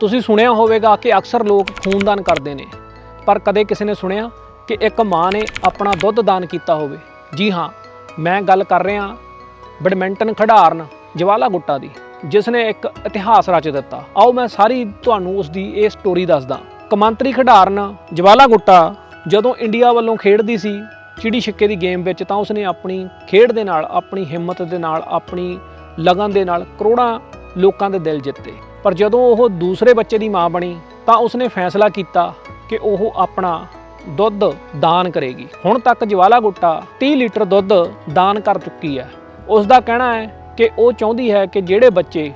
ਤੁਸੀਂ ਸੁਣਿਆ ਹੋਵੇਗਾ ਕਿ ਅਕਸਰ ਲੋਕ ਖੂਨਦਾਨ ਕਰਦੇ ਨੇ, ਪਰ ਕਦੇ ਕਿਸੇ ਨੇ ਸੁਣਿਆ ਕਿ ਇੱਕ ਮਾਂ ਨੇ ਆਪਣਾ ਦੁੱਧ ਦਾਨ ਕੀਤਾ ਹੋਵੇ? ਜੀ ਹਾਂ, ਮੈਂ ਗੱਲ ਕਰ ਰਿਹਾ ਬੈਡਮਿੰਟਨ ਖਿਡਾਰਨ ਜਵਾਲਾ ਗੁੱਟਾ ਦੀ, ਜਿਸ ਨੇ ਇੱਕ ਇਤਿਹਾਸ ਰਚ ਦਿੱਤਾ। ਆਓ ਮੈਂ ਸਾਰੀ ਤੁਹਾਨੂੰ ਉਸ ਦੀ ਇਹ ਸਟੋਰੀ ਦੱਸਦਾ। ਕਮਾਂਤਰੀ ਖਿਡਾਰਨ ਜਵਾਲਾ ਗੁੱਟਾ ਜਦੋਂ ਇੰਡੀਆ ਵੱਲੋਂ ਖੇਡਦੀ ਸੀ, ਚਿੜੀ ਛਿੱਕੇ ਦੀ ਗੇਮ ਵਿੱਚ ਤਾਂ ਉਸਨੇ ਆਪਣੀ ਖੇਡ ਦੇ ਨਾਲ, ਆਪਣੀ ਹਿੰਮਤ ਦੇ ਨਾਲ, ਆਪਣੀ ਲਗਨ ਦੇ ਨਾਲ ਕਰੋੜਾਂ ਲੋਕਾਂ ਦੇ ਦਿਲ ਜਿੱਤੇ। ਪਰ ਜਦੋਂ ਉਹ ਦੂਸਰੇ ਬੱਚੇ ਦੀ ਮਾਂ ਬਣੀ, ਤਾਂ ਉਸਨੇ ਫੈਸਲਾ ਕੀਤਾ ਕਿ ਉਹ ਆਪਣਾ ਦੁੱਧ ਦਾਨ ਕਰੇਗੀ। ਹੁਣ ਤੱਕ ਜਵਾਲਾ ਗੁੱਟਾ 30 ਲੀਟਰ ਦੁੱਧ ਦਾਨ ਕਰ ਚੁੱਕੀ ਹੈ। ਉਸ ਦਾ ਕਹਿਣਾ ਹੈ ਕਿ ਉਹ ਚਾਹੁੰਦੀ ਹੈ ਕਿ ਜਿਹੜੇ ਬੱਚੇ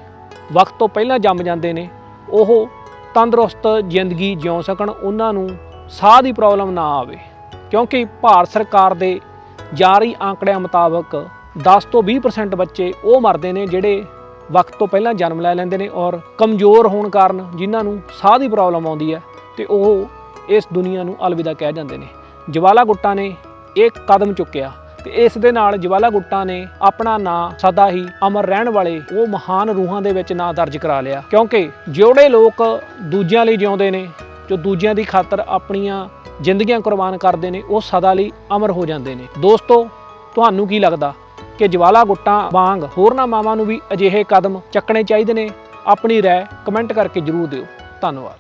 ਵਕਤ ਤੋਂ ਪਹਿਲਾਂ ਜੰਮ ਜਾਂਦੇ ਨੇ, ਉਹ ਤੰਦਰੁਸਤ ਜ਼ਿੰਦਗੀ ਜਿਉ ਸਕਣ, ਉਹਨਾਂ ਨੂੰ ਸਾਹ ਦੀ ਪ੍ਰੋਬਲਮ ਨਾ ਆਵੇ। ਕਿਉਂਕਿ ਭਾਰਤ ਸਰਕਾਰ ਦੇ ਜਾਰੀ ਆંકੜਿਆਂ ਮੁਤਾਬਕ 10 ਤੋਂ 20% ਬੱਚੇ ਉਹ ਮਰਦੇ ਨੇ ਜਿਹੜੇ ਵਕਤ ਤੋਂ ਪਹਿਲਾਂ ਜਨਮ ਲੈ ਲੈਂਦੇ ਨੇ ਔਰ ਕਮਜ਼ੋਰ ਹੋਣ ਕਾਰਨ ਜਿਨ੍ਹਾਂ ਨੂੰ ਸਾਹ ਦੀ ਪ੍ਰੋਬਲਮ ਆਉਂਦੀ ਹੈ ਤੇ ਉਹ ਇਸ ਦੁਨੀਆ ਨੂੰ ਅਲਵਿਦਾ ਕਹਿ ਜਾਂਦੇ ਨੇ। ਜਵਾਲਾ ਗੁੱਟਾ ਨੇ ਇਹ ਕਦਮ ਚੁੱਕਿਆ ਤੇ ਇਸ ਦੇ ਨਾਲ ਜਵਾਲਾ ਗੁੱਟਾ ਨੇ ਆਪਣਾ ਨਾਂ ਸਦਾ ਹੀ ਅਮਰ ਰਹਿਣ ਵਾਲੇ ਉਹ ਮਹਾਨ ਰੂਹਾਂ ਦੇ ਵਿੱਚ ਨਾਂ ਦਰਜ ਕਰਾ ਲਿਆ। ਕਿਉਂਕਿ ਜਿਹੜੇ ਲੋਕ ਦੂਜਿਆਂ ਲਈ ਜਿਉਂਦੇ ਨੇ, ਜੋ ਦੂਜਿਆਂ ਦੀ ਖਾਤਰ ਆਪਣੀਆਂ ਜ਼ਿੰਦਗੀਆਂ ਕੁਰਬਾਨ ਕਰਦੇ ਨੇ, ਉਹ ਸਦਾ ਲਈ ਅਮਰ ਹੋ ਜਾਂਦੇ ਨੇ। ਦੋਸਤੋ, ਤੁਹਾਨੂੰ ਕੀ ਲੱਗਦਾ? ਕਿ ਜਵਾਲਾ ਗੁੱਟਾਂ ਵਾਂਗ ਹੋਰਨਾਂ ਮਾਵਾਂ ਨੂੰ ਵੀ ਅਜਿਹੇ ਕਦਮ ਚੱਕਣੇ ਚਾਹੀਦੇ ਨੇ। ਆਪਣੀ ਰਾਏ ਕਮੈਂਟ ਕਰਕੇ ਜਰੂਰ ਦਿਓ। ਧੰਨਵਾਦ।